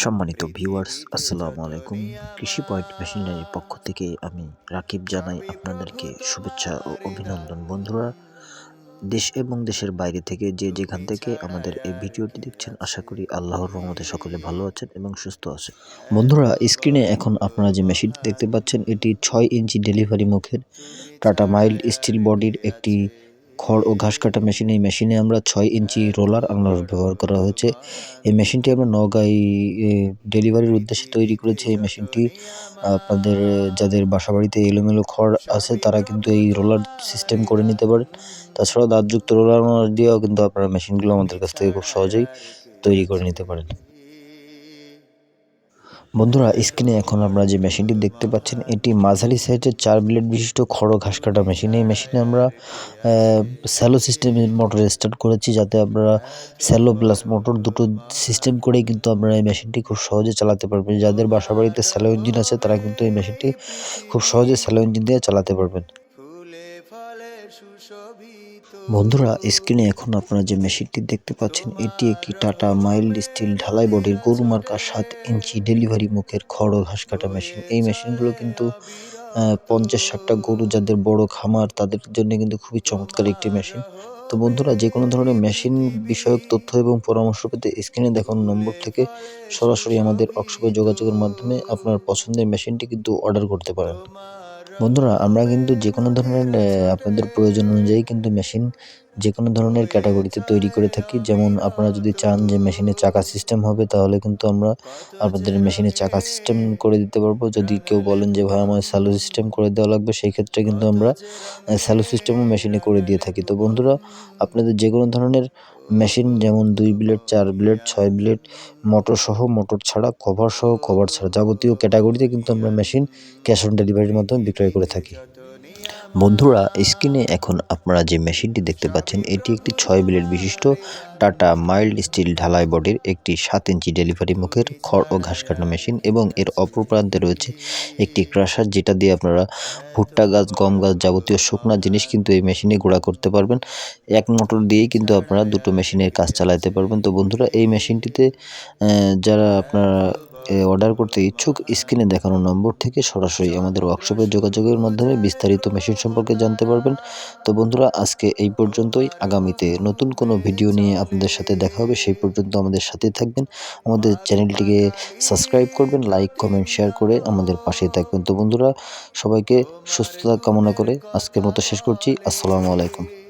সম্মানিত ভিউয়ার্স আসসালামু আলাইকুম। কৃষি পয়েন্ট মেশিনারির পক্ষ থেকে আমি রাকিব জানাই আপনাদেরকে শুভেচ্ছা ও অভিনন্দন। বন্ধুরা দেশ এবং দেশের বাইরে থেকে যে যেখান থেকে আমাদের এই ভিডিওটি দেখছেন আশা করি আল্লাহর রহমতে সকলে ভালো আছেন এবং সুস্থ আছেন। বন্ধুরা স্ক্রিনে এখন আপনারা যে মেশিনটি দেখতে পাচ্ছেন এটি ছয় ইঞ্চি ডেলিভারি মুখের টাটা মাইল্ড স্টিল বডির একটি খড় ও ঘাস কাটা মেশিন, এই মেশিনে আমরা ছয় ইঞ্চি রোলার আনার ব্যবহার করা হয়েছে। এই মেশিনটি আমরা নগাঁই ডেলিভারির উদ্দেশ্যে তৈরি করেছি। এই মেশিনটি আপনাদের, যাদের বাসাবাড়িতে এলোমেলো খড় আছে, তারা কিন্তু এই রোলার সিস্টেম করে নিতে পারেন। তাছাড়া দাঁতযুক্ত রোলার দিয়েও কিন্তু আপনারা মেশিনগুলো আমাদের কাছ থেকে খুব সহজেই তৈরি করে নিতে পারেন। বন্ধুরা স্ক্রিনে এখন আমরা যে মেশিনটি দেখতে পাচ্ছেন, এটি মাঝারি সাইজের চার ব্লেড বিশিষ্ট খড়ো ঘাস কাটা মেশিন এই মেশিনে আমরা স্যালো সিস্টেম মোটর স্টার্ট করেছি, যাতে আমরা স্যালো প্লাস মোটর দুটো সিস্টেম করেই কিন্তু আমরা এই মেশিনটি খুব সহজে চালাতে পারবেন যাদের বাসা বাড়িতে স্যালো ইঞ্জিন আছে, তারা কিন্তু এই মেশিনটি খুব সহজে স্যালো ইঞ্জিন দিয়ে চালাতে পারবেন। বন্ধুরা, স্ক্রিনে এখন আপনারা যে মেশিনটি দেখতে পাচ্ছেন, এটি একটি টাটা মাইল্ড স্টিল ঢালাই বডির গরু মার্কা সাত ইঞ্চি ডেলিভারি মুখের খড় ঘাস কাটা মেশিন এই মেশিনগুলো কিন্তু পঞ্চাশ ষাটটা গরু যাদের বড় খামার, তাদের জন্য কিন্তু খুবই চমৎকার একটি মেশিন তো বন্ধুরা, যে কোনো ধরনের মেশিন বিষয়ক তথ্য এবং পরামর্শ পেতে স্ক্রিনে দেখানো নম্বর থেকে সরাসরি আমাদের ওয়ার্কশপে যোগাযোগের মাধ্যমে আপনার পছন্দের মেশিনটি কিন্তু অর্ডার করতে পারেন। বন্ধুরা আমরা কিন্তু যে কোনো ধরনের আপনাদের প্রয়োজন অনুযায়ী কিন্তু মেশিন যে কোনো ধরনের ক্যাটাগরিতে তৈরি করে থাকি। যেমন আপনারা যদি চান যে মেশিনে চাকা সিস্টেম হবে, তাহলে কিন্তু আমরা আপনাদের মেশিনে চাকা সিস্টেম করে দিতে পারব। যদি কেউ বলেন যে, ভাই আমার স্যালো সিস্টেম করে দেওয়া লাগবে সেই ক্ষেত্রে কিন্তু আমরা স্যালো সিস্টেমও মেশিনে করে দিয়ে থাকি। তো বন্ধুরা, আপনাদের যে কোনো ধরনের মেশিন যেমন দুই ব্লেড চার ব্লেড ছয় ব্লেড মোটর সহ মোটর ছাড়া কভার সহ কভার ছাড়া যাবতীয় ক্যাটাগরিতে কিন্তু আমরা মেশিন ক্যাশ অন ডেলিভারির মাধ্যমে বিক্রয় করে থাকি। বন্ধুরা, স্ক্রিনে এখন আপনারা যে মেশিনটি দেখতে পাচ্ছেন, এটি একটি ছয় ব্লেড বিশিষ্ট টাটা মাইল্ড স্টিল ঢালাই বডির একটি সাত ইঞ্চি ডেলিভারি মুখের খড় ও ঘাস কাটা মেশিন এবং এর অপর প্রান্তে রয়েছে একটি ক্রাশার যেটা দিয়ে আপনারা ভুট্টা গাছ, গম গাছ যাবতীয় শুকনা জিনিস কিন্তু এই মেশিনে গুঁড়া করতে পারবেন। এক মোটর দিয়েই কিন্তু আপনারা দুটো মেশিনের কাজ চালাতে পারবেন। তো বন্ধুরা, এই মেশিনটিতে যারা আপনারা অর্ডার করতে ইচ্ছুক স্ক্রিনে দেখানো নম্বর থেকে সরাসরি আমাদের ওয়ার্কশপে যোগাযোগের মাধ্যমে বিস্তারিত মেশিন সম্পর্কে জানতে পারবেন। তো বন্ধুরা, আজকে এই পর্যন্তই। আগামীতে নতুন কোনো ভিডিও নিয়ে আপনাদের সাথে দেখা হবে, সেই পর্যন্ত আমাদের সাথে থাকবেন। আমাদের চ্যানেলটিকে সাবস্ক্রাইব করবেন লাইক কমেন্ট শেয়ার করে আমাদের পাশে থাকবেন। তো বন্ধুরা, সবাইকে সুস্থতা কামনা করে আজকের মতো শেষ করছি। আসসালামু আলাইকুম।